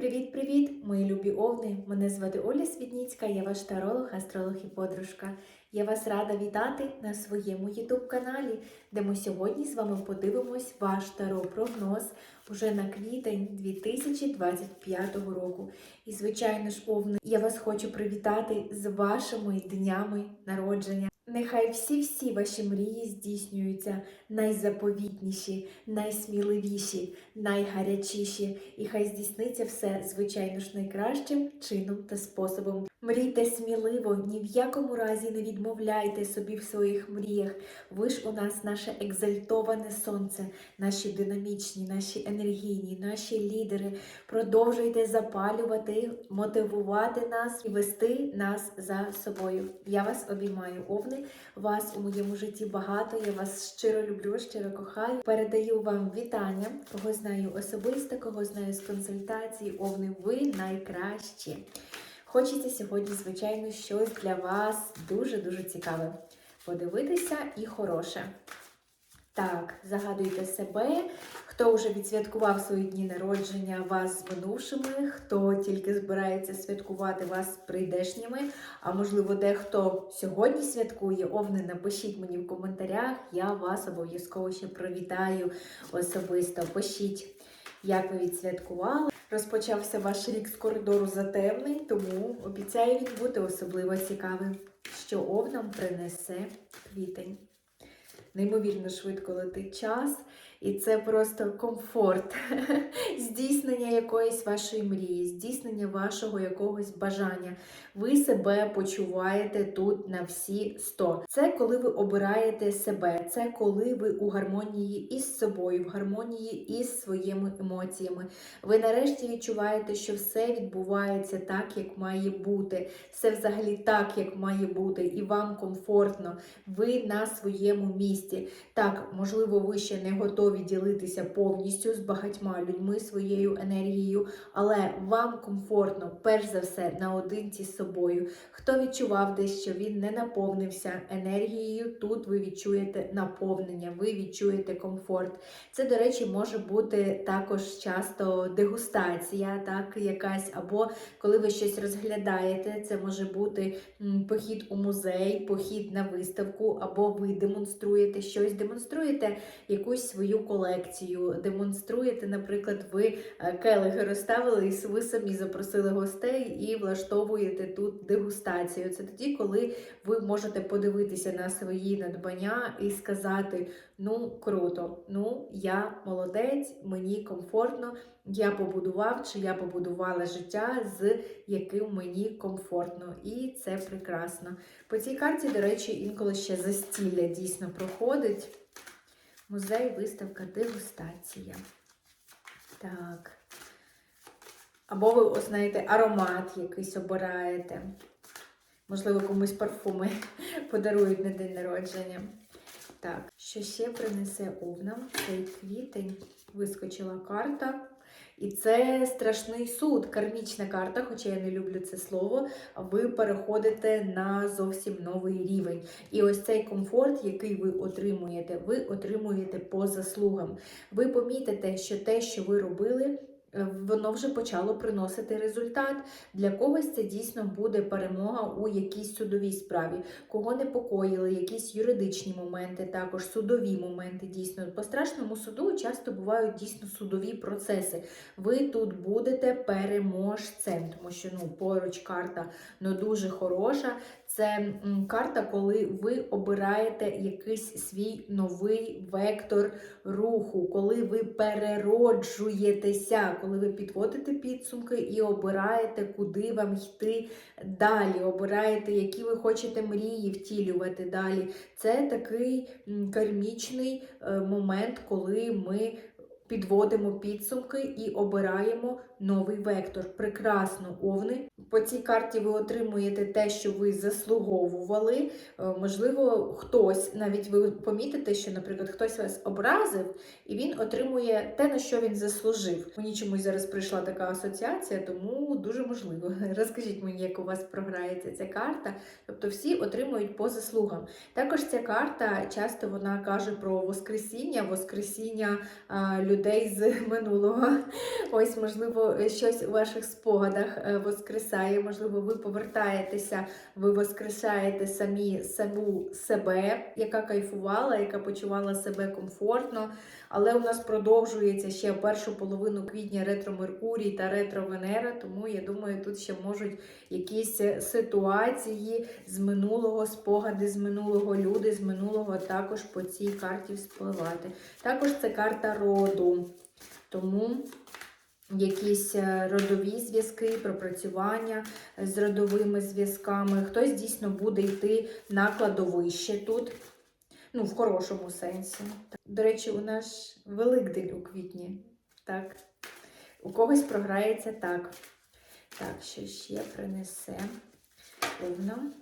Привіт-привіт, мої любі овни! Мене звати Оля Свідніцька, я ваш таролог, астролог і подружка. Я вас рада вітати на своєму ютуб-каналі, де ми сьогодні з вами подивимось ваш таро-прогноз уже на квітень 2025 року. І, звичайно ж, овни, я вас хочу привітати з вашими днями народження. Нехай всі-всі ваші мрії здійснюються найзаповітніші, найсміливіші, найгарячіші, і хай здійсниться все, звичайно ж, найкращим чином та способом. Мрійте сміливо, ні в якому разі не відмовляйте собі в своїх мріях. Ви ж у нас наше екзальтоване сонце, наші динамічні, наші енергійні, наші лідери. Продовжуйте запалювати, мотивувати нас і вести нас за собою. Я вас обіймаю, овни. Вас у моєму житті багато. Я вас щиро люблю, щиро кохаю. Передаю вам вітання. Кого знаю особисто, кого знаю з консультації. Овни, ви найкращі. Хочеться сьогодні, звичайно, щось для вас дуже-дуже цікаве. Подивитися і хороше. Так, загадуйте себе, хто вже відсвяткував свої дні народження вас з минувшими, хто тільки збирається святкувати вас з прийдешніми, а можливо, дехто сьогодні святкує, овни, напишіть мені в коментарях, я вас обов'язково ще привітаю особисто. Пишіть, як ви відсвяткували. Розпочався ваш рік з коридору затемний, тому обіцяю він бути особливо цікавим, що овнам принесе квітень. Неймовірно швидко летить час, і це просто комфорт, здійснення якоїсь вашої мрії, здійснення вашого якогось бажання. Ви себе почуваєте тут на всі 100. Це коли ви обираєте себе, це коли ви у гармонії із собою, в гармонії із своїми емоціями. Ви нарешті відчуваєте, що все відбувається так, як має бути. Все взагалі так, як має бути, і вам комфортно. Ви на своєму місці. Так, можливо, ви ще не готові ділитися повністю з багатьма людьми своєю енергією, але вам комфортно, перш за все, наодинці з собою. Хто відчував десь, що він не наповнився енергією, тут ви відчуєте наповнення, ви відчуєте комфорт. Це, до речі, може бути також часто дегустація, так, якась, або коли ви щось розглядаєте, це може бути похід у музей, похід на виставку, або ви демонструєте щось, демонструєте якусь свою колекцію, демонструєте, наприклад, ви е, келихи розставили, і ви самі запросили гостей і влаштовуєте тут дегустацію. Це тоді, коли ви можете подивитися на свої надбання і сказати: ну, круто, ну, я молодець, мені комфортно, я побудував чи я побудувала життя, з яким мені комфортно. І це прекрасно. По цій карті, до речі, інколи ще застілля дійсно проходить. Музей, виставка, дегустація. Так. Або ви, знаєте, аромат якийсь обираєте. Можливо, комусь парфуми подарують на день народження. Так, що ще принесе овнам цей квітень? Вискочила карта. І це страшний суд, кармічна карта, хоча я не люблю це слово. Ви переходите на зовсім новий рівень. І ось цей комфорт, який ви отримуєте, ви отримуєте по заслугам. Ви помітите, що те, що ви робили, Воно вже почало приносити результат. Для когось це дійсно буде перемога у якійсь судовій справі, кого непокоїли, якісь юридичні моменти, також судові моменти. Дійсно, по страшному суду часто бувають дійсно судові процеси. Ви тут будете переможцем, тому що ну поруч карта ну дуже хороша. Це карта, коли ви обираєте якийсь свій новий вектор руху, коли ви перероджуєтеся, коли ви підводите підсумки і обираєте, куди вам йти далі, обираєте, які ви хочете мрії втілювати далі. Це такий кармічний е, момент, коли ми підводимо підсумки і обираємо новий вектор. Прекрасно, овни. По цій карті ви отримуєте те, що ви заслуговували. Е, Можливо, хтось, навіть ви помітите, що, наприклад, хтось вас образив, і він отримує те, на що він заслужив. Мені чомусь зараз прийшла така асоціація, тому дуже можливо. Розкажіть мені, як у вас програється ця карта. Тобто всі отримують по заслугам. Також ця карта часто вона каже про воскресіння, воскресіння людей. Людей з минулого. Ось, можливо, щось у ваших спогадах е, воскресає. Можливо, ви повертаєтеся, ви воскресаєте самі саму себе, яка кайфувала, яка почувала себе комфортно. Але у нас продовжується ще першу половину квітня ретро Меркурій та ретро Венера, тому я думаю, тут ще можуть якісь ситуації з минулого, спогади з минулого, люди з минулого також по цій карті вспливати. Також це карта роду. Тому якісь е, родові зв'язки, пропрацювання з родовими зв'язками. Хтось дійсно буде йти на кладовище тут. Ну, в хорошому сенсі. До речі, у нас Великдень у квітні. Так. У когось програється так. Так, що ще принесе Овна.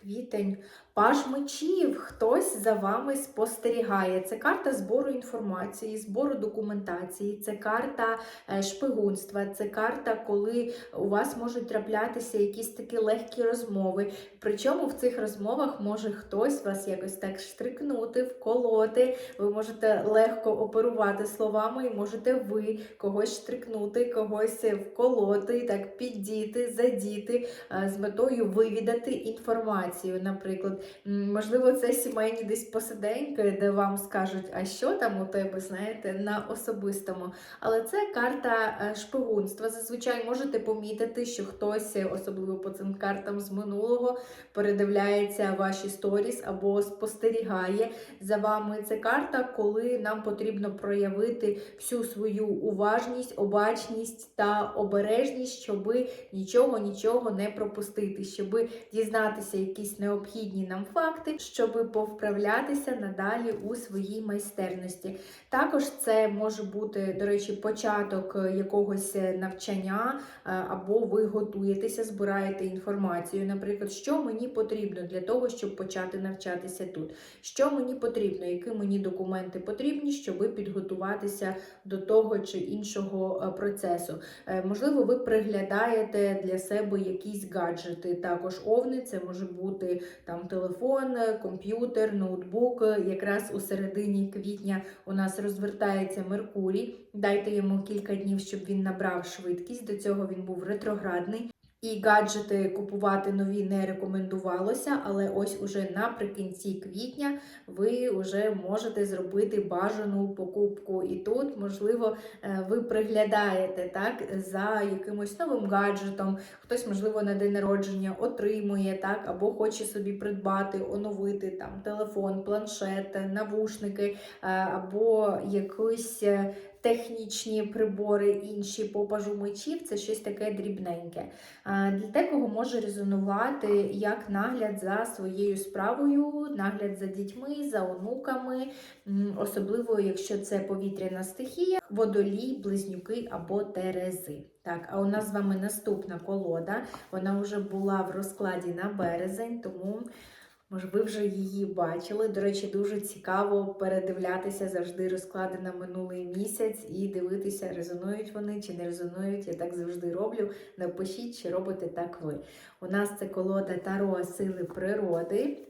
Квітень. Паж мечів, хтось за вами спостерігає. Це карта збору інформації, збору документації, це карта е, шпигунства, це карта, коли у вас можуть траплятися якісь такі легкі розмови. Причому в цих розмовах може хтось вас якось так штрикнути, вколоти. Ви можете легко оперувати словами, і можете ви когось штрикнути, когось вколоти, так піддіти, задіти е, з метою вивідати інформацію. Наприклад, можливо, це сімейні десь посиденьки, де вам скажуть, а що там у тебе, знаєте, на особистому. Але це карта е, шпигунства. Зазвичай можете помітити, що хтось, е, особливо по цим картам з минулого, передивляється ваші сторіс або спостерігає за вами. Це карта, коли нам потрібно проявити всю свою уважність, обачність та обережність, щоб нічого, нічого не пропустити, щоб дізнатися якісь необхідні нам факти, щоб повправлятися надалі у своїй майстерності. Також це може бути, до речі, початок якогось навчання, е, або ви готуєтеся, збираєте інформацію. Наприклад, що мені потрібно для того, щоб почати навчатися тут. Що мені потрібно, які мені документи потрібні, щоб підготуватися до того чи іншого е, процесу. Е, Можливо, ви приглядаєте для себе якісь гаджети. Також овни, це може бути там телефон, комп'ютер, ноутбук. Якраз у середині квітня у нас розвертається Меркурій. Дайте йому кілька днів, щоб він набрав швидкість. До цього він був ретроградний. І гаджети купувати нові не рекомендувалося, але ось уже наприкінці квітня ви вже можете зробити бажану покупку. І тут, можливо, е, ви приглядаєте так за якимось новим гаджетом. Хтось, можливо, на день народження отримує так, або хоче собі придбати, оновити там телефон, планшет, навушники, е, або якусь. Технічні прибори, інші по пажу мечів це щось таке дрібненьке. Для декого може резонувати як нагляд за своєю справою, нагляд за дітьми, за онуками, особливо якщо це повітряна стихія, водолій, близнюки або терези. Так, а у нас з вами наступна колода. Вона вже була в розкладі на березень, тому. Може, ви вже її бачили. До речі, дуже цікаво передивлятися завжди розклади на минулий місяць і дивитися, резонують вони чи не резонують. Я так завжди роблю. Напишіть, чи робите так ви. У нас це колода Таро Сили природи.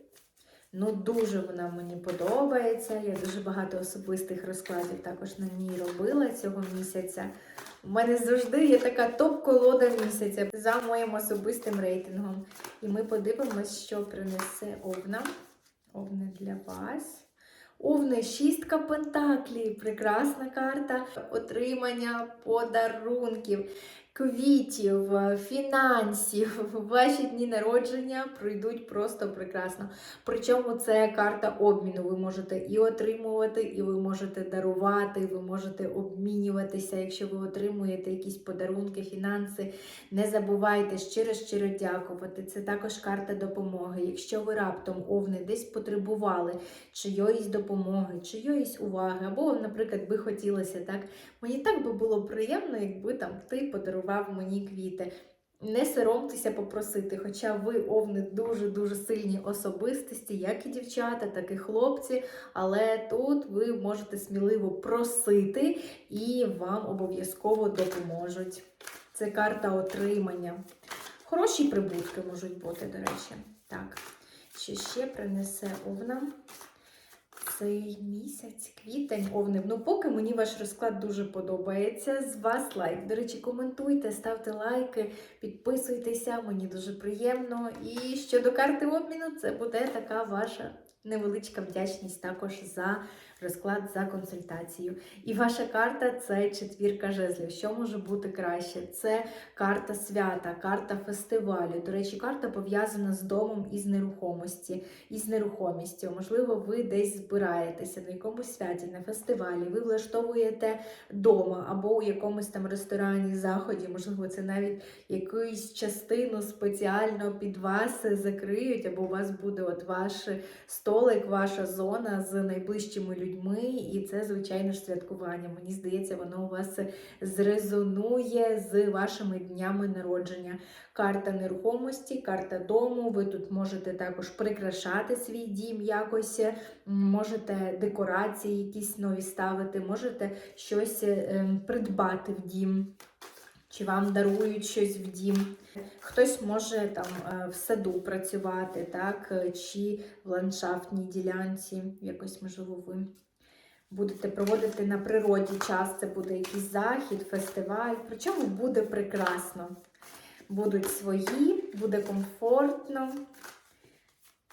Ну, дуже вона мені подобається. Я дуже багато особистих розкладів також на ній робила цього місяця. У мене завжди є така топ-колода місяця за моїм особистим рейтингом. І ми подивимось, що принесе Овна. Овна для вас. Овни, шістка пентаклів. Прекрасна карта отримання подарунків, квітів, фінансів. Ваші дні народження пройдуть просто прекрасно. Причому це карта обміну. Ви можете і отримувати, і ви можете дарувати, ви можете обмінюватися, якщо ви отримуєте якісь подарунки, фінанси. Не забувайте щиро-щиро дякувати. Це також карта допомоги. Якщо ви раптом овни десь потребували чиyoїсь допомоги, чиyoїсь уваги, або, наприклад, би хотілося так. Мені так би було приємно, якби там ти подарував мені квіти. Не соромтеся попросити, хоча ви овни дуже-дуже сильні особистості, як і дівчата, так і хлопці. Але тут ви можете сміливо просити і вам обов'язково допоможуть. Це карта отримання. Хороші прибутки можуть бути, до речі. Так, що ще принесе овна? Цей місяць, квітень, овнив. Ну, поки мені ваш розклад дуже подобається. З вас лайк. До речі, коментуйте, ставте лайки, підписуйтеся, мені дуже приємно. І щодо карти обміну, це буде така ваша невеличка вдячність також за розклад за консультацію. І ваша карта це четвірка жезлів. Що може бути краще? Це карта свята, карта фестивалю. До речі, карта пов'язана з домом і з нерухомості, і з нерухомістю. Можливо, ви десь збираєтеся на якомусь святі, на фестивалі, ви влаштовуєте дома або у якомусь там ресторані, заході. Можливо, це навіть якусь частину спеціально під вас закриють, або у вас буде от ваш столик, ваша зона з найближчими людьми. І це, звичайно ж, святкування. Мені здається, воно у вас зрезонує з вашими днями народження. Карта нерухомості, карта дому. Ви тут можете також прикрашати свій дім якось, можете декорації якісь нові ставити, можете щось е, придбати в дім. Чи вам дарують щось в дім. Хтось може там е, в саду працювати, так, е, чи в ландшафтній ділянці, якось, можливо, ви будете проводити на природі час, це буде якийсь захід, фестиваль. Причому буде прекрасно. Будуть свої, буде комфортно.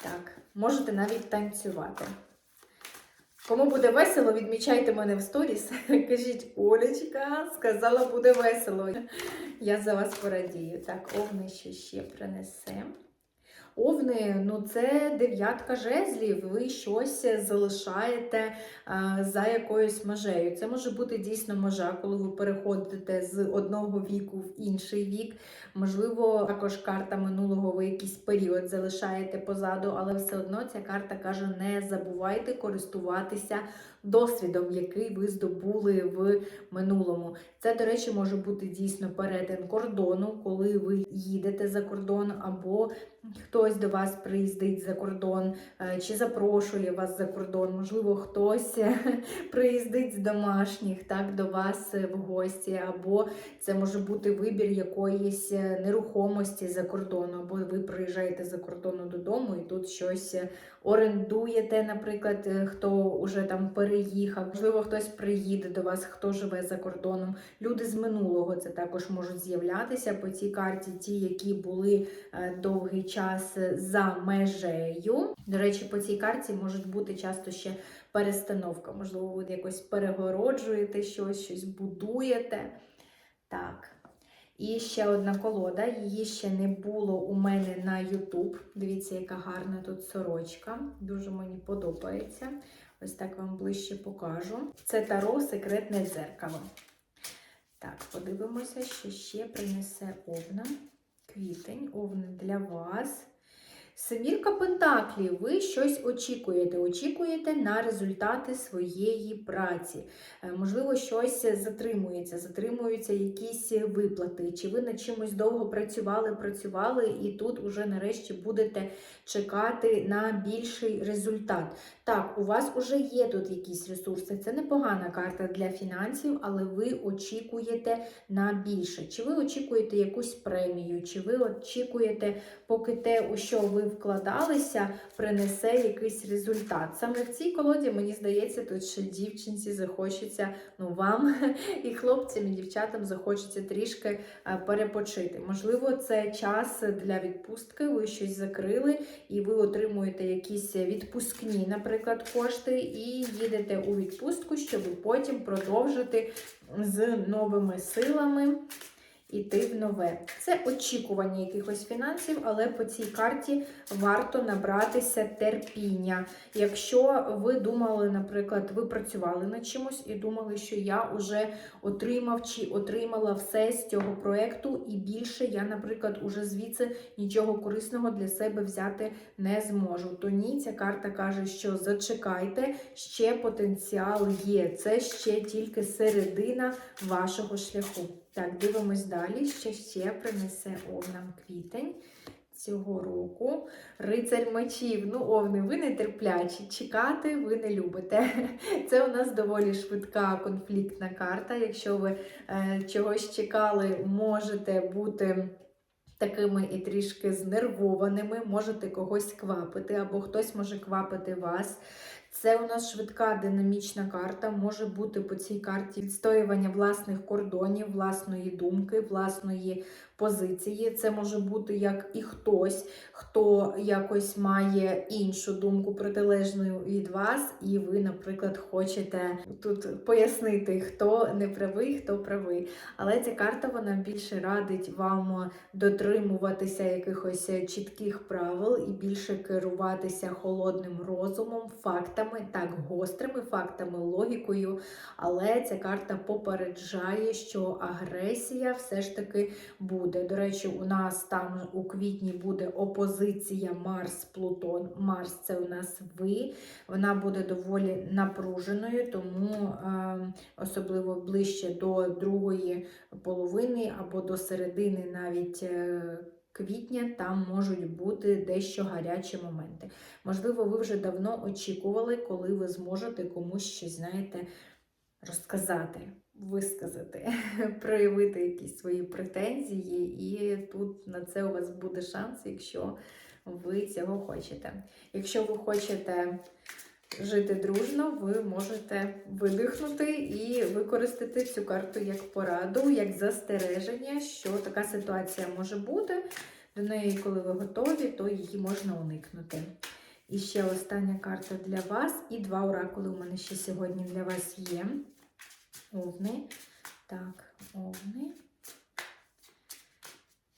Так, можете навіть танцювати. Кому буде весело, відмічайте мене в сторіс. Кажіть, Олечка, сказала, буде весело. Я за вас порадію. Так, огнище ще принесе. Овни, ну це дев'ятка жезлів, ви щось залишаєте а, за якоюсь межею. Це може бути дійсно межа, коли ви переходите з одного віку в інший вік. Можливо, також карта минулого ви якийсь період залишаєте позаду, але все одно ця карта каже: не забувайте користуватися досвідом, який ви здобули в минулому. Це, до речі, може бути дійсно перетин кордону, коли ви їдете за кордон, або хтось до вас приїздить за кордон, е, чи запрошує вас за кордон. Можливо, хтось приїздить з домашніх так, до вас в гості, або це може бути вибір якоїсь нерухомості за кордону, або ви приїжджаєте за кордону додому і тут щось орендуєте, наприклад, е, хто вже там переїхав. Можливо, хтось приїде до вас, хто живе за кордоном. Люди з минулого це також можуть з'являтися по цій карті, ті, які були е, довгий час за межею. До речі, по цій карті можуть бути часто ще перестановка. Можливо, ви якось перегороджуєте щось, щось будуєте. Так. І ще одна колода, її ще не було у мене на YouTube. Дивіться, яка гарна тут сорочка. Дуже мені подобається. Ось так вам ближче покажу. Це таро секретне дзеркало. Так, подивимося, що ще принесе овна. Квітень, овна для вас. Семірка Пентаклів, ви щось очікуєте. Очікуєте на результати своєї праці. Е, Можливо, щось затримується, затримуються якісь виплати, чи ви над чимось довго працювали, працювали, і тут уже нарешті будете чекати на більший результат. Так, у вас вже є тут якісь ресурси. Це непогана карта для фінансів, але ви очікуєте на більше. Чи ви очікуєте якусь премію, чи ви очікуєте, поки те, у що ви вкладалися, принесе якийсь результат. Саме в цій колоді, мені здається, тут ще дівчинці захочеться, ну вам і хлопцям, і дівчатам захочеться трішки е, перепочити. Можливо, це час для відпустки, ви щось закрили, і ви отримуєте якісь відпускні, наприклад, кошти, і їдете у відпустку, щоб потім продовжити з новими силами іти в нове. Це очікування якихось фінансів, але по цій карті варто набратися терпіння. Якщо ви думали, наприклад, ви працювали над чимось і думали, що я вже отримав чи отримала все з цього проєкту, і більше я, наприклад, уже звідси нічого корисного для себе взяти не зможу. То ні, ця карта каже, що зачекайте, ще потенціал є. Це ще тільки середина вашого шляху. Так, дивимось далі, що ще принесе овнам квітень цього року. Рицарь мечів. Ну, овни, ви не терплячі. Чекати ви не любите. Це у нас доволі швидка конфліктна карта. Якщо ви е, чогось чекали, можете бути. Такими і трішки знервованими, можете когось квапити, або хтось може квапити вас. Це у нас швидка динамічна карта. Може бути по цій карті відстоювання власних кордонів, власної думки, власної позиції. Це може бути як і хтось, хто якось має іншу думку протилежну від вас, і ви, наприклад, хочете тут пояснити, хто не правий, хто правий. Але ця карта вона більше радить вам дотримуватися якихось чітких правил і більше керуватися холодним розумом, фактами, так, гострими фактами, логікою. Але ця карта попереджає, що агресія все ж таки буде. До речі, у нас там у квітні буде опозиція Марс-Плутон. Марс це у нас ви. Вона буде доволі напруженою, тому е, особливо ближче до другої половини або до середини навіть. Квітня там можуть бути дещо гарячі моменти. Можливо, ви вже давно очікували, коли ви зможете комусь щось, знаєте, розказати, висказати, проявити якісь свої претензії, і тут на це у вас буде шанс, якщо ви цього хочете. Якщо ви хочете жити дружно, ви можете видихнути і використати цю карту як пораду, як застереження, що така ситуація може бути. До неї, коли ви готові, то її можна уникнути. І ще остання карта для вас. І два оракули у мене ще сьогодні для вас є. Овни. Так, овни.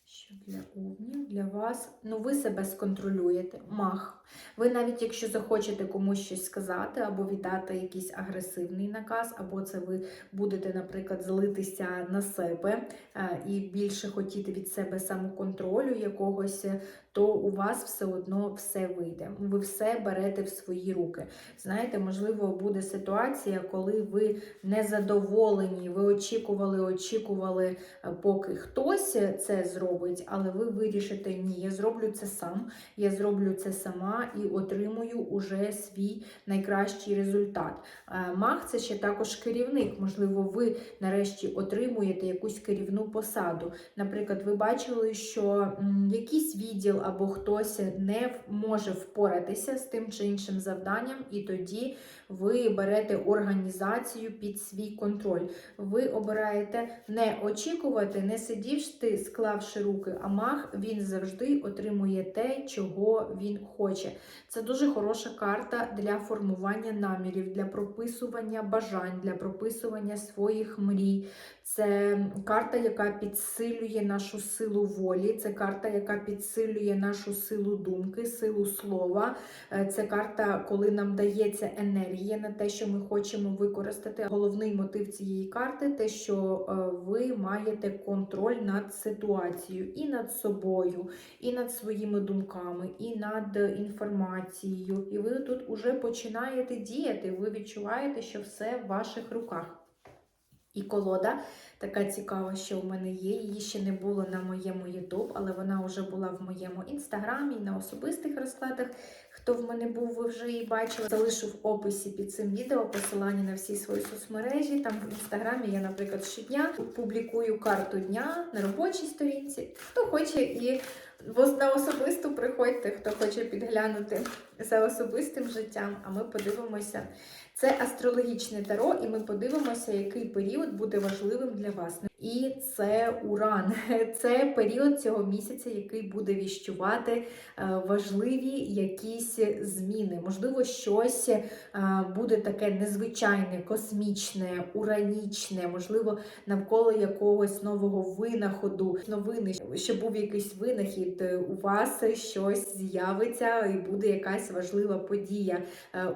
Що для овнів? Для вас. Ну, ви себе сконтролюєте. Мах. Ви навіть якщо захочете комусь щось сказати, або віддати якийсь агресивний наказ, або це ви будете, наприклад, злитися на себе е, і більше хотіти від себе самоконтролю якогось, то у вас все одно все вийде. Ви все берете в свої руки. Знаєте, можливо, буде ситуація, коли ви незадоволені, ви очікували, очікували, е, поки хтось це зробить, але ви вирішите, ні, я зроблю це сам, я зроблю це сама і отримую уже свій найкращий результат. Е, Маг це ще також керівник. Можливо, ви нарешті отримуєте якусь керівну посаду. Наприклад, ви бачили, що якийсь відділ або хтось не може впоратися з тим чи іншим завданням, і тоді ви берете організацію під свій контроль. Ви обираєте не очікувати, не сидівши, склавши руки, а маг він завжди отримує те, чого він хоче. Це дуже хороша карта для формування намірів, для прописування бажань, для прописування своїх мрій. Це карта, яка підсилює нашу силу волі, це карта, яка підсилює нашу силу думки, силу слова. Е, Це карта, коли нам дається енергія на те, що ми хочемо використати. Головний мотив цієї карти те, що е, ви маєте контроль над ситуацією і над собою, і над своїми думками, і над інформацією. І ви тут уже починаєте діяти. Ви відчуваєте, що все в ваших руках. І колода така цікава, що в мене є. Її ще не було на моєму YouTube, але вона вже була в моєму інстаграмі, на особистих розкладах. Хто в мене був, ви вже її бачили. Залишу в описі під цим відео посилання на всі свої соцмережі. Там в інстаграмі я, наприклад, щодня публікую карту дня на робочій сторінці. Хто хоче і на особисту приходьте, хто хоче підглянути за особистим життям, а ми подивимося. Це астрологічне таро, і ми подивимося, який період буде важливим для вас. І це уран. Це період цього місяця, який буде віщувати е, важливі якісь зміни. Можливо, щось е, буде таке незвичайне, космічне, уранічне, можливо, навколо якогось нового винаходу, новини, що був якийсь винахід, е, у вас щось з'явиться і буде якась важлива подія.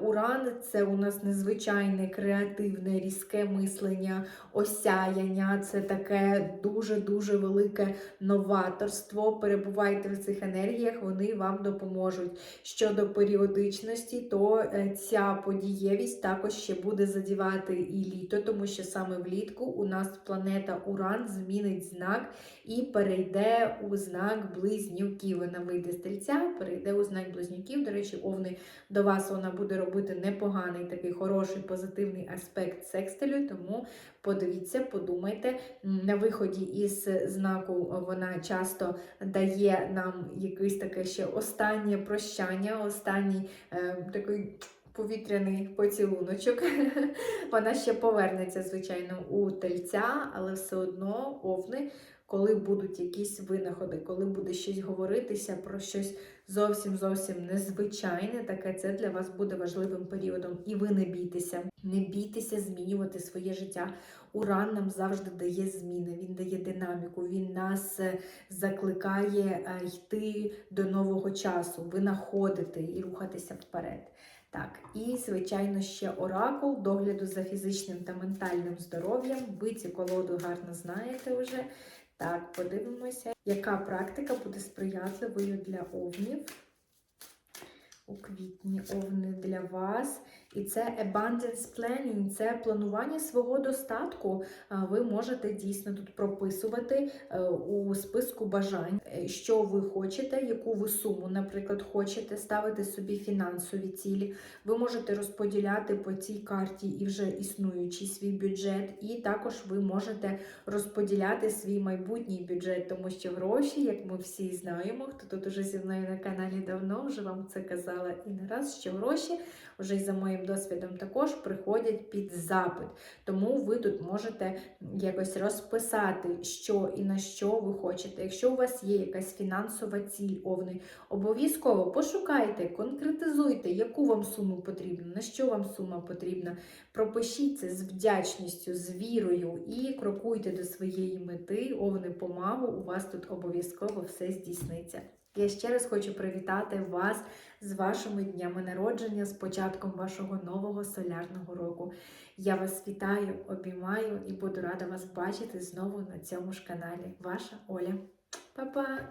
Уран це у нас незвичайне, креативне, різке мислення, осяяння. Це таке дуже-дуже велике новаторство. Перебувайте в цих енергіях, вони вам допоможуть. Щодо періодичності, то е, ця подієвість також ще буде задівати і літо, тому що саме влітку у нас планета Уран змінить знак і перейде у знак близнюків. Вона вийде з тельця, перейде у знак близнюків. До речі, овни до вас вона буде робити непоганий такий хороший позитивний аспект секстилю, тому подивіться, подумайте. На виході із знаку вона часто дає нам якесь таке ще останнє прощання, останній е, такий повітряний поцілуночок. Вона ще повернеться, звичайно, у тельця, але все одно овни, коли будуть якісь винаходи, коли буде щось говоритися про щось зовсім зовсім незвичайне, таке це для вас буде важливим періодом. І ви не бійтеся, не бійтеся змінювати своє життя. Уран нам завжди дає зміни, він дає динаміку, він нас е, закликає е, йти до нового часу, винаходити і рухатися вперед. Так, і звичайно ще оракул догляду за фізичним та ментальним здоров'ям. Ви цю колоду гарно знаєте вже. Так, подивимося, яка практика буде сприятливою для овнів. У квітні овни для вас. І це abundance planning, це планування свого достатку. Ви можете дійсно тут прописувати е, у списку бажань, е, що ви хочете, яку ви суму, наприклад, хочете ставити собі фінансові цілі. Ви можете розподіляти по цій карті і вже існуючий свій бюджет, і також ви можете розподіляти свій майбутній бюджет, тому що гроші, як ми всі знаємо, хто тут уже зі мною на каналі давно, вже вам це казала і не раз, що гроші вже й за моїм досвідом також приходять під запит. Тому ви тут можете якось розписати, що і на що ви хочете. Якщо у вас є якась фінансова ціль овни, обов'язково пошукайте, конкретизуйте, яку вам суму потрібно, на що вам сума потрібна. Пропишіть це з вдячністю, з вірою і крокуйте до своєї мети, овни помагу, у вас тут обов'язково все здійсниться. Я ще раз хочу привітати вас з вашими днями народження, з початком вашого нового солярного року. Я вас вітаю, обіймаю і буду рада вас бачити знову на цьому ж каналі. Ваша Оля. Па-па!